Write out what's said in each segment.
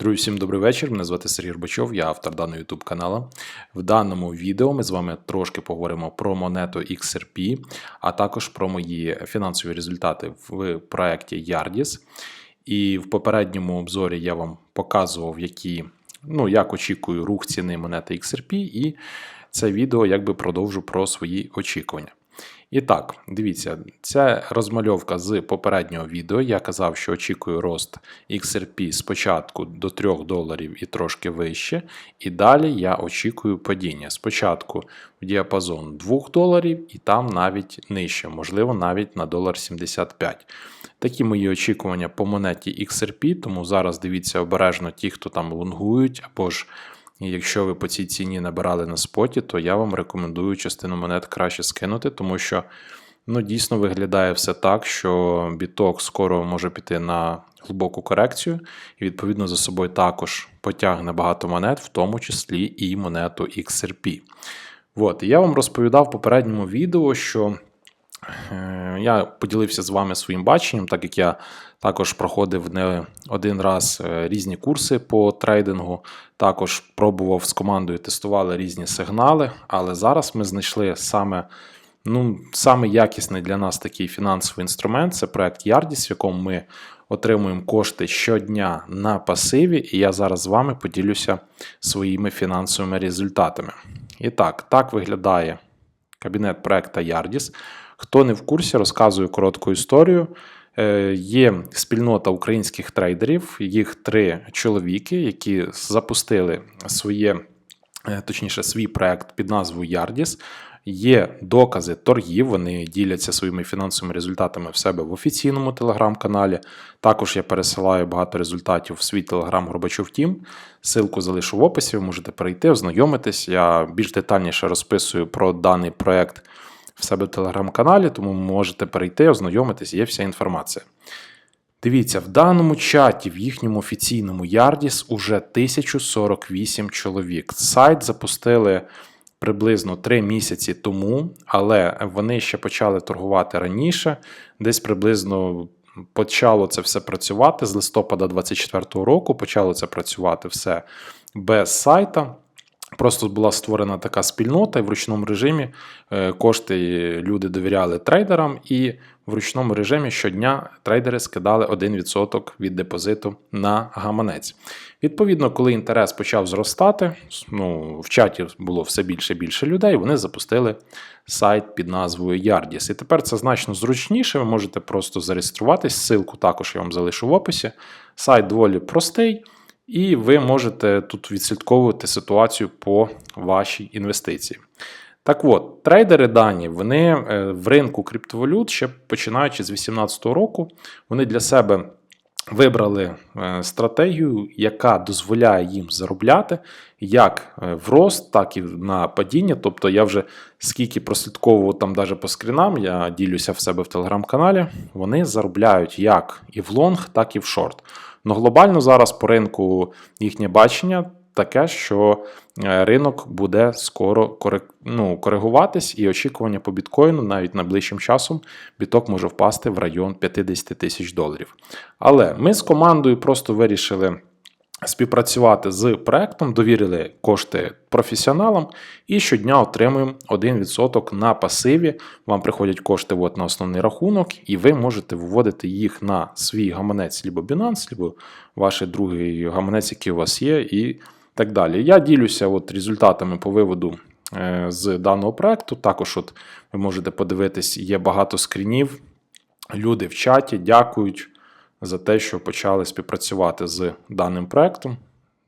Друзі, всім добрий вечір. Мене звати Сергій Рбачов, я автор даного YouTube каналу. В даному відео ми з вами трошки поговоримо про монету XRP, а також про мої фінансові результати в проєкті Yardis. І в попередньому обзорі я вам показував, які, ну, як очікую рух ціни монети XRP, і це відео якби продовжу про свої очікування. І так, дивіться, це розмальовка з попереднього відео. Я казав, що очікую рост XRP спочатку до 3 доларів і трошки вище. І далі я очікую падіння. Спочатку в діапазон 2 доларів і там навіть нижче, можливо, навіть на долар 75. Такі мої очікування по монеті XRP, тому зараз дивіться обережно ті, хто там лонгують, або ж. І якщо ви по цій ціні набирали на споті, то я вам рекомендую частину монет краще скинути, тому що ну, дійсно виглядає все так, що біток скоро може піти на глибоку корекцію, і відповідно за собою також потягне багато монет, в тому числі і монету XRP. От, я вам розповідав в попередньому відео, що я поділився з вами своїм баченням, так як я також проходив не один раз е, різні курси по трейдингу, також пробував з командою, тестували різні сигнали, але зараз ми знайшли саме ну, саме якісний для нас такий фінансовий інструмент це проект Yardis, в якому ми отримуємо кошти щодня на пасиві, і я зараз з вами поділюся своїми фінансовими результатами. І так, так виглядає кабінет проекта Yardis. Хто не в курсі, розказую коротку історію. Е, є спільнота українських трейдерів, їх три чоловіки, які запустили своє, е, точніше, свій проект під назвою Yardis. Є докази торгів, вони діляться своїми фінансовими результатами в себе в офіційному телеграм-каналі. Також я пересилаю багато результатів в свій телеграм Горбачов Тім. Силку залишу в описі, ви можете перейти, ознайомитись. Я більш детальніше розписую про даний проект в себе в телеграм-каналі, тому можете перейти, ознайомитись, є вся інформація. Дивіться, в даному чаті, в їхньому офіційному Ярдіс уже 1048 чоловік. Сайт запустили приблизно 3 місяці тому, але вони ще почали торгувати раніше, десь приблизно. Почало це все працювати з листопада 2024 року. Почало це працювати все без сайта. Просто була створена така спільнота, і в ручному режимі е, кошти люди довіряли трейдерам, і в ручному режимі щодня трейдери скидали 1% від депозиту на гаманець. Відповідно, коли інтерес почав зростати, ну, в чаті було все більше і більше людей, вони запустили сайт під назвою Yardis. І тепер це значно зручніше. Ви можете просто зареєструватись. Ссылку також я вам залишу в описі. Сайт доволі простий. І ви можете тут відслідковувати ситуацію по вашій інвестиції. Так от, трейдери дані, вони е, в ринку криптовалют, ще починаючи з 2018 року, вони для себе вибрали е, стратегію, яка дозволяє їм заробляти як е, в рост, так і на падіння. Тобто я вже скільки прослідковував там навіть по скрінам, я ділюся в себе в телеграм-каналі, вони заробляють як і в лонг, так і в шорт. Ну, глобально зараз по ринку їхнє бачення таке, що е, ринок буде скоро ну, коригуватись, і очікування по біткоїну навіть найближчим часом біток може впасти в район 50 тисяч доларів. Але ми з командою просто вирішили співпрацювати з проектом, довірили кошти професіоналам і щодня отримуємо 1% на пасиві. Вам приходять кошти от на основний рахунок, і ви можете виводити їх на свій гаманець, либо Binance, либо ваш другий гаманець, який у вас є, і так далі. Я ділюся от результатами по виводу. Е, з даного проекту також, от ви можете подивитись, є багато скрінів. Люди в чаті дякують за те, що почали співпрацювати з даним проектом.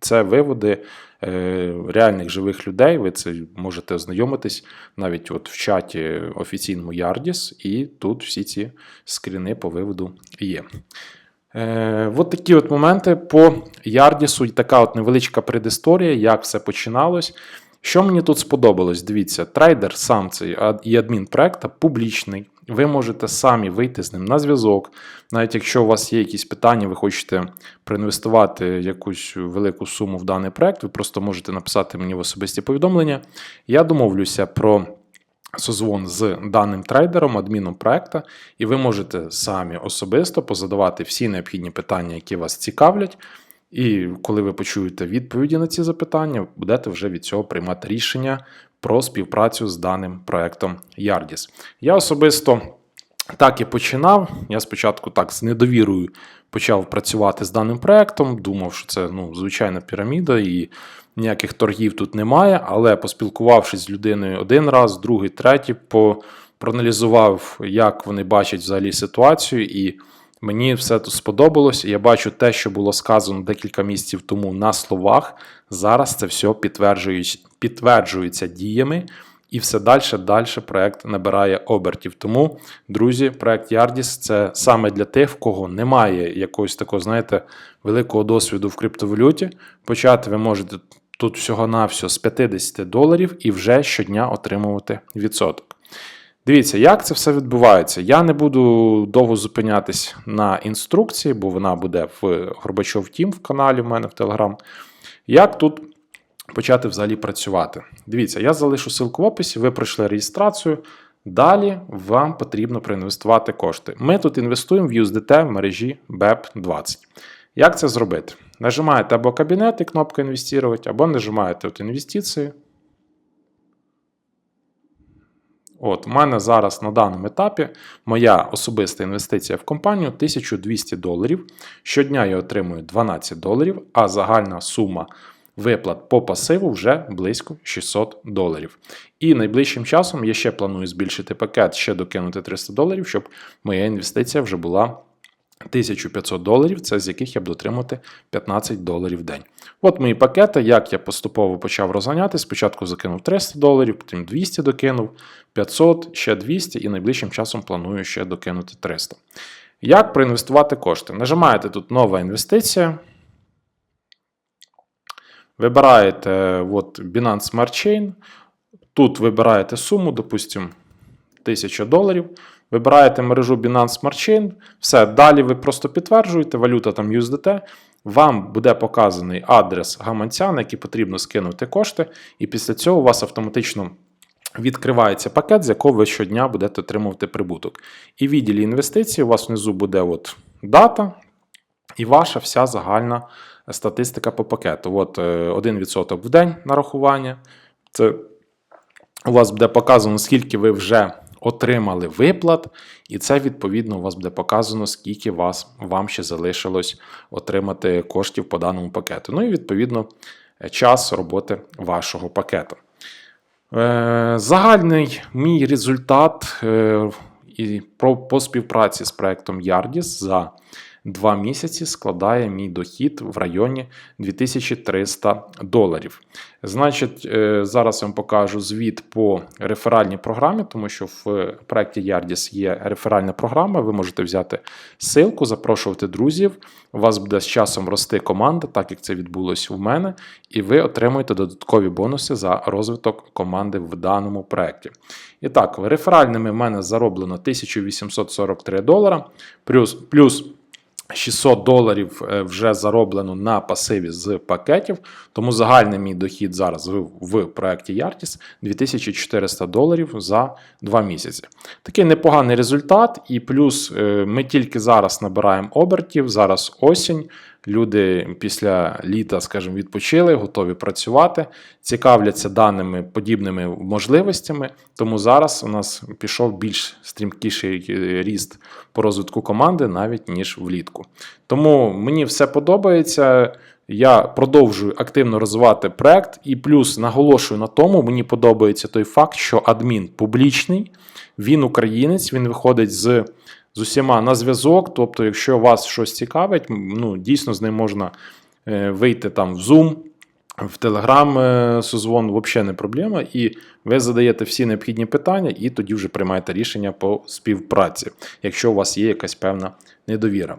Це виводи е, реальних живих людей. Ви це можете ознайомитись навіть от в чаті офіційному Ярдіс, і тут всі ці скріни по виводу є. Е, От такі от моменти по Ярдісу. Така от невеличка предісторія, як все починалось. Що мені тут сподобалось? Дивіться, трейдер сам цей і адмін проекта публічний. Ви можете самі вийти з ним на зв'язок. Навіть якщо у вас є якісь питання, ви хочете проінвестувати якусь велику суму в даний проект, ви просто можете написати мені в особисті повідомлення. Я домовлюся про созвон з даним трейдером, адміном проекта, і ви можете самі особисто позадавати всі необхідні питання, які вас цікавлять. І коли ви почуєте відповіді на ці запитання, будете вже від цього приймати рішення про співпрацю з даним проектом Yardis. Я особисто так і починав. Я спочатку так з недовірою почав працювати з даним проектом. Думав, що це ну, звичайна піраміда і ніяких торгів тут немає. Але поспілкувавшись з людиною один раз, другий, третій, по проаналізував, як вони бачать взагалі ситуацію, і мені все тут сподобалось. Я бачу те, що було сказано декілька місяців тому на словах. Зараз це все підтверджується, діями. І все далі, далі проект набирає обертів. Тому, друзі, проект Yardis – це саме для тих, в кого немає якогось такого, знаєте, великого досвіду в криптовалюті. Почати ви можете тут всього-навсього з 50 доларів і вже щодня отримувати відсоток. Дивіться, як це все відбувається. Я не буду довго зупинятись на інструкції, бо вона буде в Горбачов Тім в каналі в мене в Телеграм. Як тут почати взагалі працювати? Дивіться, я залишу ссылку в описі, ви пройшли реєстрацію. Далі вам потрібно проінвестувати кошти. Ми тут інвестуємо в USDT в мережі BEP20. Як це зробити? Нажимаєте або кабінет і кнопка інвестувати, або нажимаєте от інвестиції. От, в мене зараз на даному етапі моя особиста інвестиція в компанію 1200 доларів. Щодня я отримую 12 доларів, а загальна сума виплат по пасиву вже близько 600 доларів. І найближчим часом я ще планую збільшити пакет, ще докинути 300 доларів, щоб моя інвестиція вже була 1500 доларів, це з яких я буду отримати 15 доларів в день. От мої пакети, як я поступово почав розганяти. Спочатку закинув 300 доларів, потім 200 докинув, 500, ще 200 і найближчим часом планую ще докинути 300. Як проінвестувати кошти? Нажимаєте тут нова інвестиція. Вибираєте от, Binance Smart Chain. Тут вибираєте суму, допустимо, 1000 доларів. Вибираєте мережу Binance Smart Chain, все, далі ви просто підтверджуєте, валюта там USDT, вам буде показаний адрес гаманця, на який потрібно скинути кошти, і після цього у вас автоматично відкривається пакет, з якого ви щодня будете отримувати прибуток. І в відділі інвестицій у вас внизу буде от дата і ваша вся загальна статистика по пакету. От 1% в день нарахування. Це у вас буде показано, скільки ви вже отримали виплат, і це, відповідно, у вас буде показано, скільки вас, вам ще залишилось отримати коштів по даному пакету. Ну і відповідно час роботи вашого пакету. Е, загальний мій результат е, і по співпраці з проектом Yardis за Два місяці складає мій дохід в районі 2300 доларів. Значить, е, зараз я вам покажу звіт по реферальній програмі, тому що в проєкті Yardis є реферальна програма. Ви можете взяти ссылку, запрошувати друзів. У вас буде з часом рости команда, так як це відбулося в мене, і ви отримуєте додаткові бонуси за розвиток команди в даному проєкті. І так, реферальними в мене зароблено 1843 долара, плюс плюс 600 доларів е, вже зароблено на пасиві з пакетів, тому загальний мій дохід зараз в, в проєкті Яртіс 2400 доларів за 2 місяці. Такий непоганий результат, і плюс е, ми тільки зараз набираємо обертів, зараз осінь. Люди після літа, скажімо, відпочили, готові працювати, цікавляться даними подібними можливостями. Тому зараз у нас пішов більш стрімкіший ріст по розвитку команди, навіть ніж влітку. Тому мені все подобається. Я продовжую активно розвивати проект, і плюс наголошую на тому, мені подобається той факт, що адмін публічний, він українець, він виходить з з усіма на зв'язок. Тобто, якщо вас щось цікавить, ну дійсно з ним можна е, вийти там в Zoom, в Telegram е, созвон, взагалі не проблема. І ви задаєте всі необхідні питання, і тоді вже приймаєте рішення по співпраці, якщо у вас є якась певна недовіра.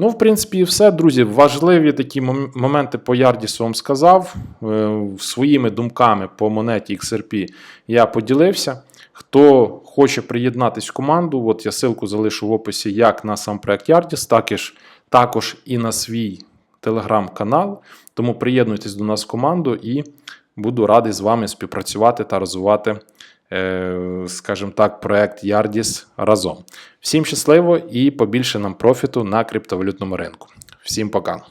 Ну, в принципі, все, друзі. Важливі такі моменти по Ярдісу вам сказав. Е, своїми думками по монеті XRP я поділився. Хто хоче приєднатись в команду, от я ссылку залишу в описі як на сам проект Ярдіс, також, також і на свій телеграм-канал. Тому приєднуйтесь до нас в команду і буду радий з вами співпрацювати та розвивати, е, скажімо так, проект Ярдіс разом. Всім щасливо і побільше нам профіту на криптовалютному ринку. Всім пока!